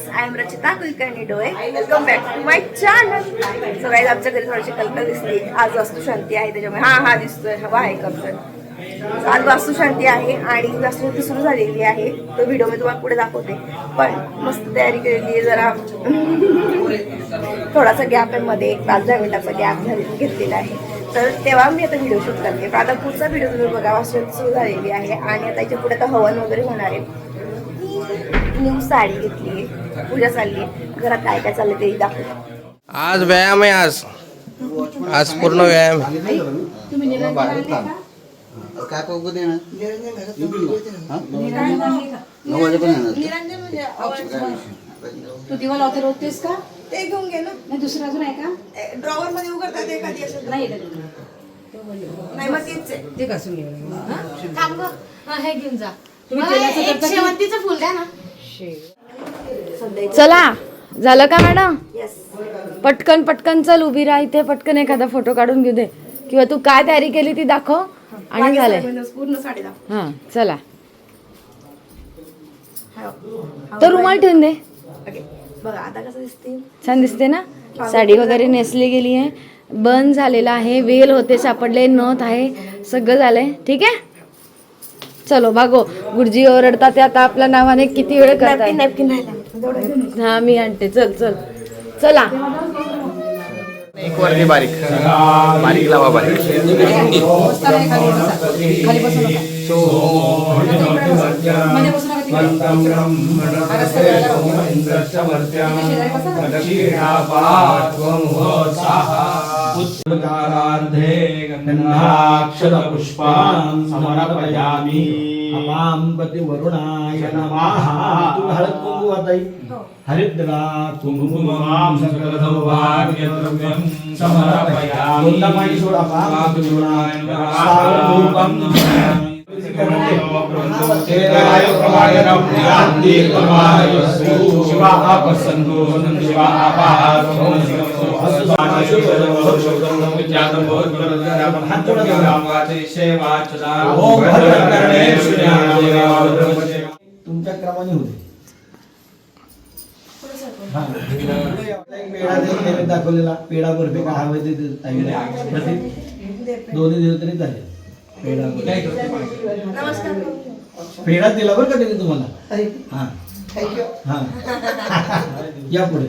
Friends I am Rachita Kulkarni डोळे welcome back to my channel so guys आमच्या घरी थोडीशी कल्पना दिसली. आज वास्तू शांती आहे त्याच्यामुळे. हा हा दिसतोय. हवा आहे कल्पना आज वास्तू शांती आहे आणि वास्तू शांती सुरू झालेली आहे. तो व्हिडिओ मी तुम्हाला पुढे दाखवते. पण मस्त तयारी केलेली आहे जरा. थोडासा गॅप आहे मध्ये. एक पाच दहा मिनिटाचा गॅप झालेला घेतलेला आहे. तर तेव्हा मी आता व्हिडिओ शूट करते. पण आता पुढचा व्हिडिओ तुम्ही बघा वास्तू शांती सुरू झालेली आहे. आणि आता याच्यापुढे आता हवन वगैरे होणार आहे. न्यू साडी घेतली आहे. पूजा चालली. आहे घरात काय काय चाललंय तेही दाखवते आज व्यायाम आहे आज. आज पूर्ण व्यायाम काय बघू दे ना? हा? नऊ वाजेपर्यंत येणार. ते? तू दिवा लावते रोखतेस का? ते घेऊन घे ना. नाही दुसरं अजून आहे का? ड्रॉवर मध्ये उघडतात एखादी असेल तर. नाही नाही. मग तीच आहे. ते कसून घेऊन थांब गं. हा, हे घेऊन जा. तुम्ही एक शेवंतीचं फुल द्या ना. चला झालं का मॅडम? पटकन पटकन चल उभी राहा इथे पटकन एखादा फोटो काढून घेऊ दे. किंवा तू काय तयारी केली ती दाखव आणि झालंय दाखव. हा चला. तर रुमाल ठेवून दे. छान दिसते ना? साडी वगैरे नेसली गेली आहे. बंद झालेला आहे वेल होते सापडले नथ आहे सगळं झालंय. ठीक आहे? चलो भागो. गुरुजी ओरडतात ते आता आपल्या नावाने किती वेळ करताय? नॅपकिन राहिला. हा मी आणते. चल चल. चला. एक वरती बारीक. बारीक लावा बारीक. खाली बसू नका मध्ये बसू नका तिकडे. उत्कारार्धे गन्धाक्षरपुष्पान् समर्पयामि। अपाम्पति वरुणाय नमः। तू हळद कुंकू तुमच्या क्रमाने होते. दाखवलेला. पेढा बर्फे का हवे ते दोन्ही दिवस तरी चालेल पेढा दिला बरं का त्यांनी तुम्हाला? हा. हा. या पुढे.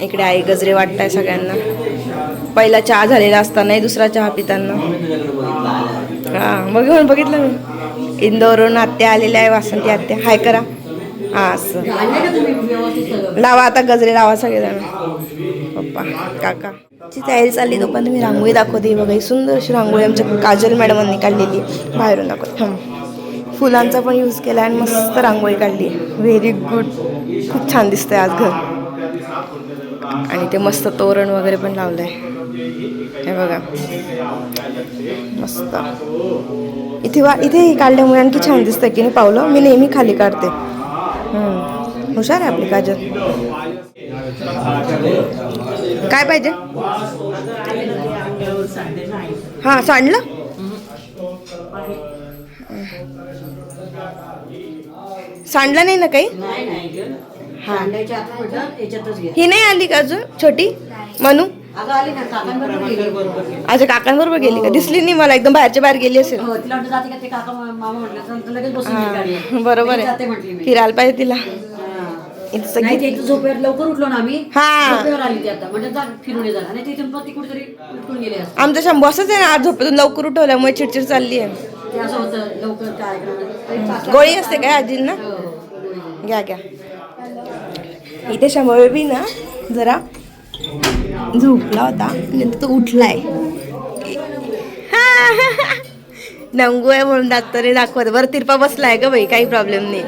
इकडे आई गजरे वाटताय सगळ्यांना. पहिला चहा झालेला असताना दुसरा चहा पिताना. हा बघ बघितलं मी. इंदोरवरून आत्या आलेल्या आहे वासंती आत्या. हाय करा. हा असं. लावा आता गजरे लावा सगळेजण. पप्पा काका. ची तयारी चालली तोपर्यंत मी रांगोळी दाखवते. ही बघा ही सुंदर अशी रांगोळी आमच्या काजल मॅडमांनी काढलेली बाहेरून दाखवते. फुलांचा पण यूज केला आणि मस्त रांगोळी काढली व्हेरी गुड खूप छान दिसतंय आज घर. आणि ते मस्त तोरण वगैरे पण लावलंय. हे बघा. मस्त. इथे वा इथे काढल्यामुळे आणखी छान दिसतंय की नाही पावलं? मी नेहमी खाली काढते. हुशार आहे आपली काजल. काय पाहिजे? हां सांडलं? सांडलं नाही ना काही? हा. ही नाही आली का अजून छोटी? गेली अच्छा काकांबरोबर गेली का? दिसली नाही मला एकदम बाहेरच्या बाहेर गेली असेल. हो बरोबर आहे. फिरायला पाहिजे तिला. इथं नाही घे- ते इथं झोपेवर लवकर उठलो ना आम्ही. हा. झोपेवर आली ती आता. म्हणजे जा फिरून ये जरा. नाही तिथून पण ती कुठेतरी उठून गेले असते. आमचा शंभू असंच आहे ना आज झोपेतून लवकर उठवल्यामुळे चिडचिड चालली आहे. ते असं होतं लवकर कार्यक्रम गोळी असते काय आजींना हो, हो. घ्या घ्या. इथे शंभू बेबी ना जरा झोपला होता. आणि तो उठलाय. नंगू आहे म्हणून डॉक्टरने दाखवत. बरं तिरपा बसलाय का बाई काही प्रॉब्लेम नाही.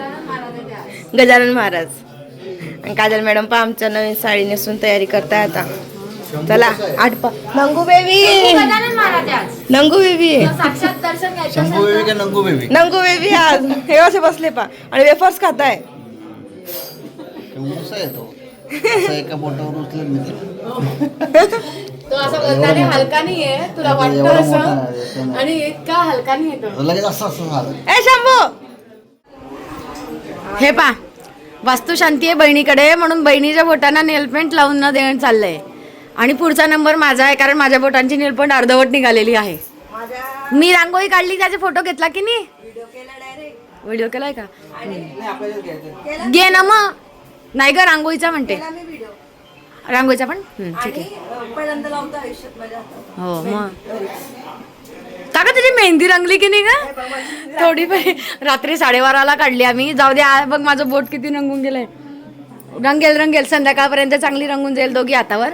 गजानन महाराज. आणि काजल मॅडम पण आमच्या नवीन साडी नेसून तयारी करताय आता. चला आठ पा नंगू बेबी नंगू बेबी साक्षात दर्शन घ्यायचं शंभू बेबी का नंगू बेबी नंगू बेबी आज. हे असे बसले पा. आणि वेफर्स खाताय. कसा येतो असा एका बोटावर उचलेल मी त्याला. तो असा बोलताना हलका नाहीये. तुला आता वाटतं एवढा मोठा असं? नाही, असं नाही. आणि इतका हलका नाही येतो लगेच असं असं झालं. ए शंभू! हे पा. वास्तुशांती आहे बहिणीकडे म्हणून बहिणीच्या बोटांना नेलपेंट लावून न देणं चाललंय. आणि पुढचा नंबर माझा आहे कारण माझ्या बोटांची नेलपेंट अर्धवट निघालेली आहे. मी रांगोळी काढली त्याचे फोटो घेतला की नाही? व्हिडिओ केलाय का? घे ना मग. नाही ग रांगोळीचा म्हणते. रांगोळीचा पण? ठीक आहे. हो मग. काका तुझी मेहंदी रंगली की नाही का थोडी पण रात्री साडेबाराला काढली आम्ही. जाऊ दे बघ माझं बोट किती रंगून गेलंय. रंगेल रंगेल संध्याकाळपर्यंत चांगली रंगून जाईल दोघी हातावर.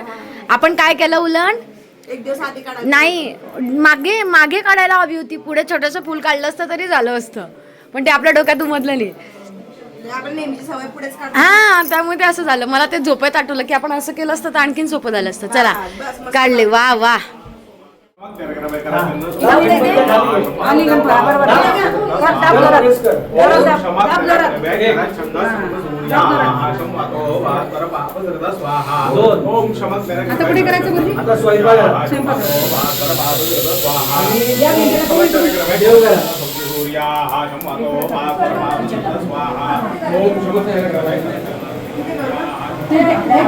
आपण काय केलं उलट? नाही मागे मागे काढायला हवी होती. पुढे छोटंसं फुल काढलं असतं तरी झालं असतं. पण ते आपल्या डोक्यात उमजलं नाही. हा त्यामुळे ते असं झालं. मला ते झोपेत आठवलं की आपण असं केलं असतं तर आणखीन सोपं झालं असतं. चला काढले. वा वा. आता पुढे करायचं बोलली? आता स्वयंपाक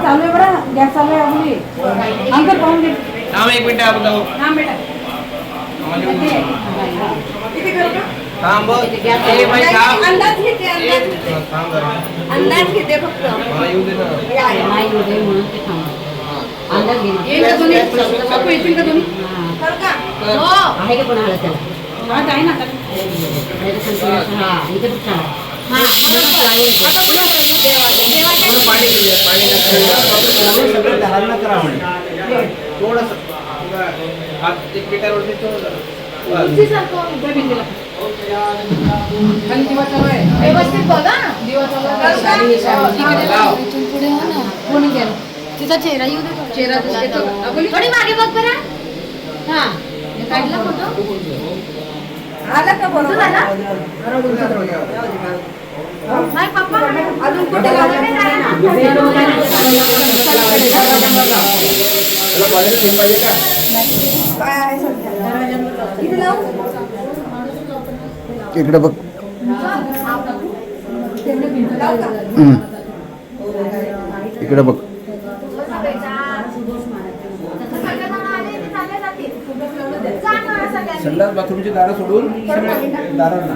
चालू आहे बरं. गॅस चालू आहे आपली अंकल पाहून घे. थांब एक मिनिट आपण. हा थांब. ए, बाई, थांब. अंदाज घेते अंदाज थांब जरा. अंदाज घेते फक्त मला येऊ दे ना. घे ना. येईल का तुम्ही काकू येतील का तुम्ही हो आहे का कोणाला त्याला हा आहे ना तर हा. हा आता कुठं देवाच्या थोडं पाणी पाणी नका. सगळं करा म्हणे थोडंसं. हात पिठावरती व्यवस्थित बघा. कोणी गेलं तिचा चेहरा येऊ दे चेहरा थोडी मागे बघ बरं. हा. काढला फोटो आला का नाही पप्पा. अजून कुठे लावलं नाही झालं ना? इकडे बघ हम्म. इकडे बघ संडास बाथरूमची दारं सोडून दारांना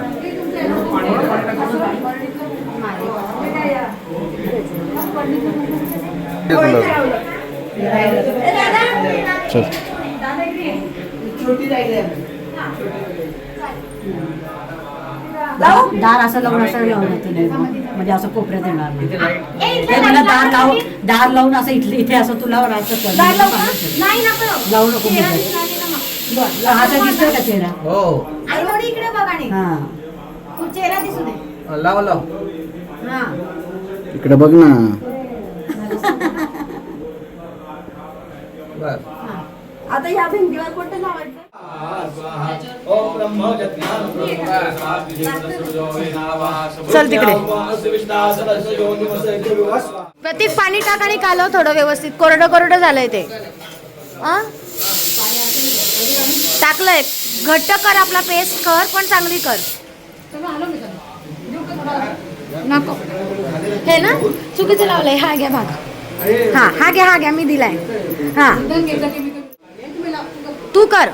चल. दार असं लावून असं लावून येते. नाही म्हणजे असं कोपऱ्यात येणार नाही. ते मला दार लावून दार लावून असं इथले इथे असं तुला राहायचं कर. नाही. नको. लावू नको तर दिसतोय का चेहरा? हो. आई थोडी इकडे बघा नाही हा. तू चेहरा दिसू दे. लाव लाव. हा. इकडे बघ ना. आता ह्या भिंतीवर कोणतं लावायचं चल तिकडे. प्रतीक पाणी टाक आणि कालव थोडं व्यवस्थित. कोरडं कोरडं झालंय ते. आ? टाकलंय. घट्ट कर आपला पेस्ट कर पण चांगली कर. नको. हे ना? चुकीचं लावलंय. हा घ्या भाग. हा हा घ्या हा घ्या मी दिलाय. हा. तू कर.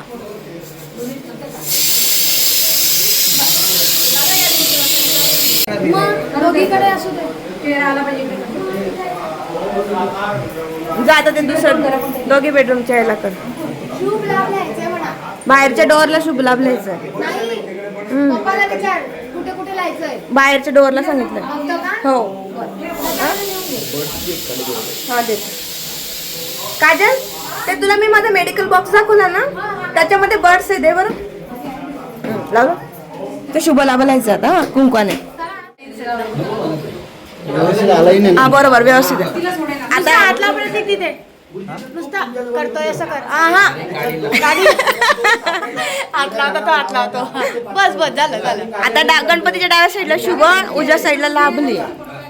मग दोघीकडे असू दे. चेहरा आला पाहिजे इकडे. जा आता ते दुसरं दोघे बेडरूमच्या याला कर. बाहेरच्या डोअरला शुभ लाभ लिहायचं बाहेरच्या डोअरला सांगितलं हो. हा देते. काजल ते तुला मी माझा मेडिकल बॉक्स दाखवला ना? त्याच्यामध्ये बर्ड्स आहे दे बरं. हं, लाव. ते शुभ लाभ लिहायचं आता हा, कुंकवाने. हा बरोबर व्यवस्थित. आता हातला प्रतीक तिथे नुसता करतोय असं कर. हा गाडी. हात लावतो तो हात लावतो. बस बस झालं झालं. आता गणपतीच्या डाव्या साईडला शुभ उजव्या साईडला लाभली.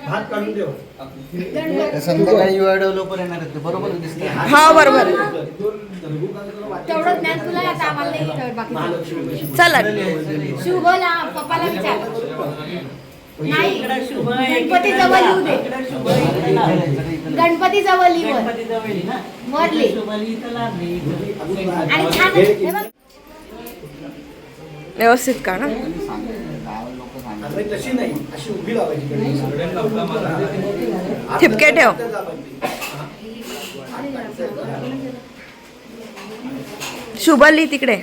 हात काढून ठेव. त्या संध्याकाळी युवा डेव्हलपर येणार आहेत ते. बरोबर दिसते हा बरोबर. तेवढं ज्ञान तुला आहे, आता आम्हाला नाही येत बाकी चला. शुभ लाभ पप्पाला विचार. नाही गणपती जवळ दे. गणपती लिह आणि छान हे बघ. व्यवस्थित का ना? अरे तशी नाही अशी उभी लावायची ठिपके ठेव. शुभली तिकडे.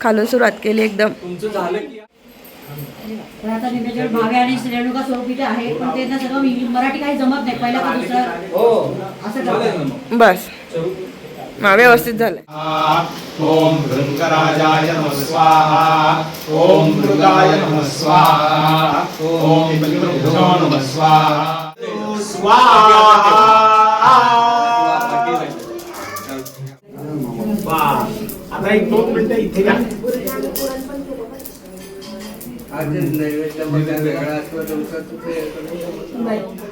खालून सुरुवात केली एकदम. तर आता निम्याच्या भावे आणि रेणुका स्वरूपीचे आहे पण त्यांना सगळं इंग्लिश मराठी काही जमत नाही. पहिला का दुसरं. हो. असं करतात. बस. व्यवस्थित झालं. ओम भृंगराजाय नमः स्वाहा ओम मृगाय नमः स्वाहा ओम नमः स्वाहा। स्वाहा। आता एक दोन मिनिटं इथे घ्या. चित्राभूतुदे सदा कया सुचिष्टयावता केतुं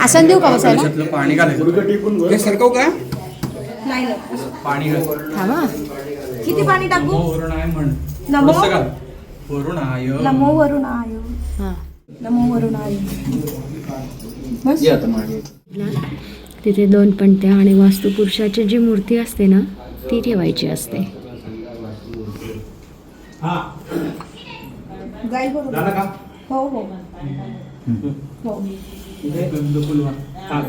आसन देऊ का बसायला? पाणी घालायचं. हे सरकव का? नाही पाणी किती पाणी टाकू? वरुण आहे म्हण. नमो? वरुण आय नमो वरून आयो तिथे दोन पणत्या आणि वास्तुपुरुषाची जी मूर्ती असते ना ती ठेवायची असते. हा. जाईल बरोबर. हो हो. हो. हा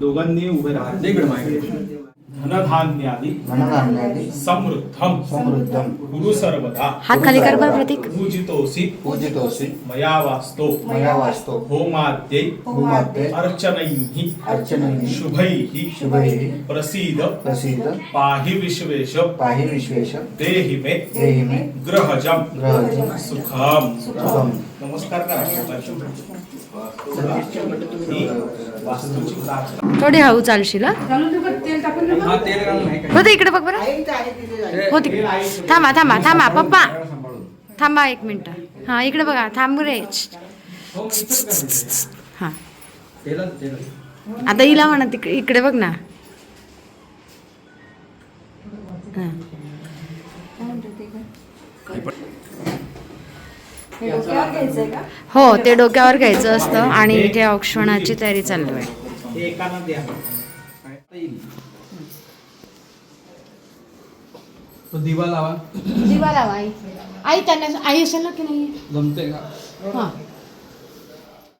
दोघांनी उभे राहा. इकडे धनधान्यादी धनधान्यादी समृद्धम समृद्धम गुरु सर्वदा हात खाली कर बरं प्रतीक. पूजितोसी पूजितोसी मया वास्तो मया वास्तो होमाद्यै भूमाते अर्चनैः। अर्चनैः। शुभैः। शुभैः। प्रसीद। प्रसीद। पाहि विश्वेश। पाहि विश्वेश। देहि मे। देहि मे। ग्रहजम। ग्रहजम। सुखम। सुखम। नमस्कार करा थोडी हळू चालशील हा? हा हो ते इकडे बघ बरं. हो तिकडे. थांबा थांबा थांबा पप्पा. थांबा एक मिनिट. हा इकडे बघा थांब रे. हा आता हिला म्हणा तिकडे इकडे बघ ना. हा. हो ते डोक्यावर घ्यायचं असतं आणि इथे औक्षणाची तयारी चालू आहे. हे एकानं द्या तो दिवा लावा. दिवा लावा आई. आई त्यांना आई असेल ना की नाही? जमते का?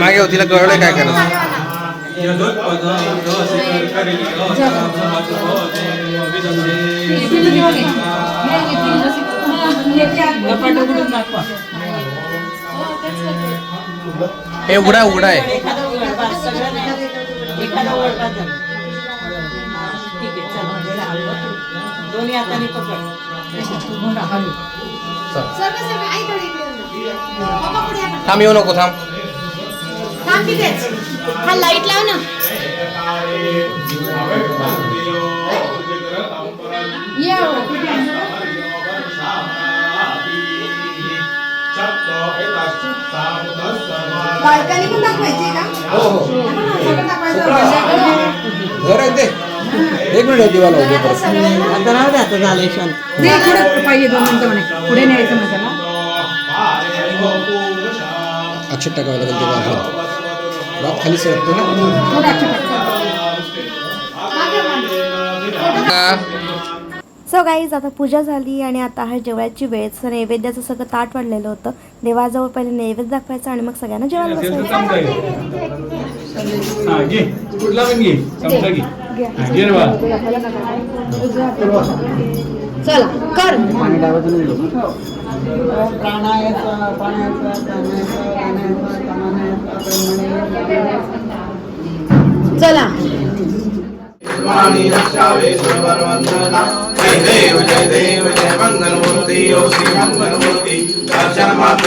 मागे हो तिला कळलंय काय करायचं. हे उघडा उघडा आहे. ठीक आहे दोन्ही हाताने पकड. सर्व सर्व आई थोडी इकडे ये ना. पप्पा पुढे या ना. थांब येऊ नको थांब. थांब तिथेच. हा लाइट लाव ना. ये बायकांनी पण दाखवायची का? सगळं दाखवायचं घर आहे ते. एक मिनिट दिवा. आता राहू दे आता झालंय शांत दे पुढे पाहिजे दोन मिनिटं म्हणे. पुढे न्यायचं अक्षर टाकावं लागेल बाप खाली सरकतो ना. थोडं अक्षर टाक. सो गाईज आता पूजा झाली आणि आता आहे जेवायची वेळ. नैवेद्याचं सगळं ताट वाढलेलं होतं. देवाजवळ पहिले नैवेद्य दाखवायचं आणि मग सगळ्यांना जेवायला बसायचं. चला कर. प्राणायाचा पाण्याचा प्राणायाचा प्राणायाचा प्राणायाचा चला जय देव जय देव जय मंगलमूर्ती। ओ श्री मंगलमूर्ती। दर्शन मात्र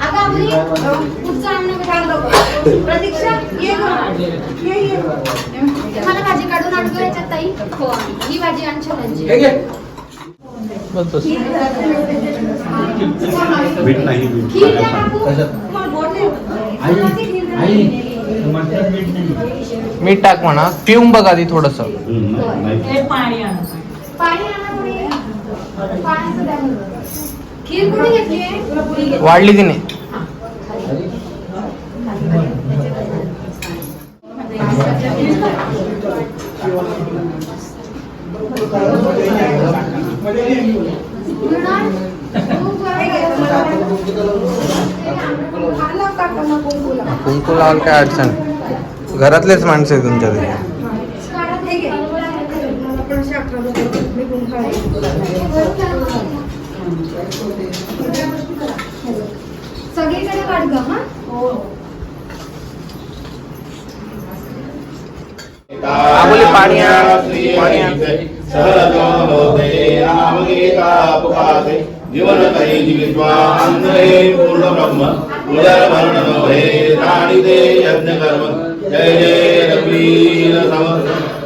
ग्लास अगं आपली पुढचं अन्न प्रतीक्षा ये गं. ये ये. मला भाजी काढून आणतो याच्यात ताई? हो ही भाजी आण नाही. मीठ टाक म्हणा. पिऊन बघ आधी थोडस. पाणी आण पाणी आणा पुढे पाण्याचं द्या बरोबर. खीर कुठे घेतली आहे वाढली तिने कुंकू लावाल काय अडचण? घरातलेच माणसं आहे तुमच्या सगळीकडे वाट ग हा. बोले पाणी पाणी. जीवन तरी जीवित्वा अंधे पूर्ण ब्रह्म उदर भरण भये राणी दे यज्ञ कर्म जय जय रघुवीर समर्थ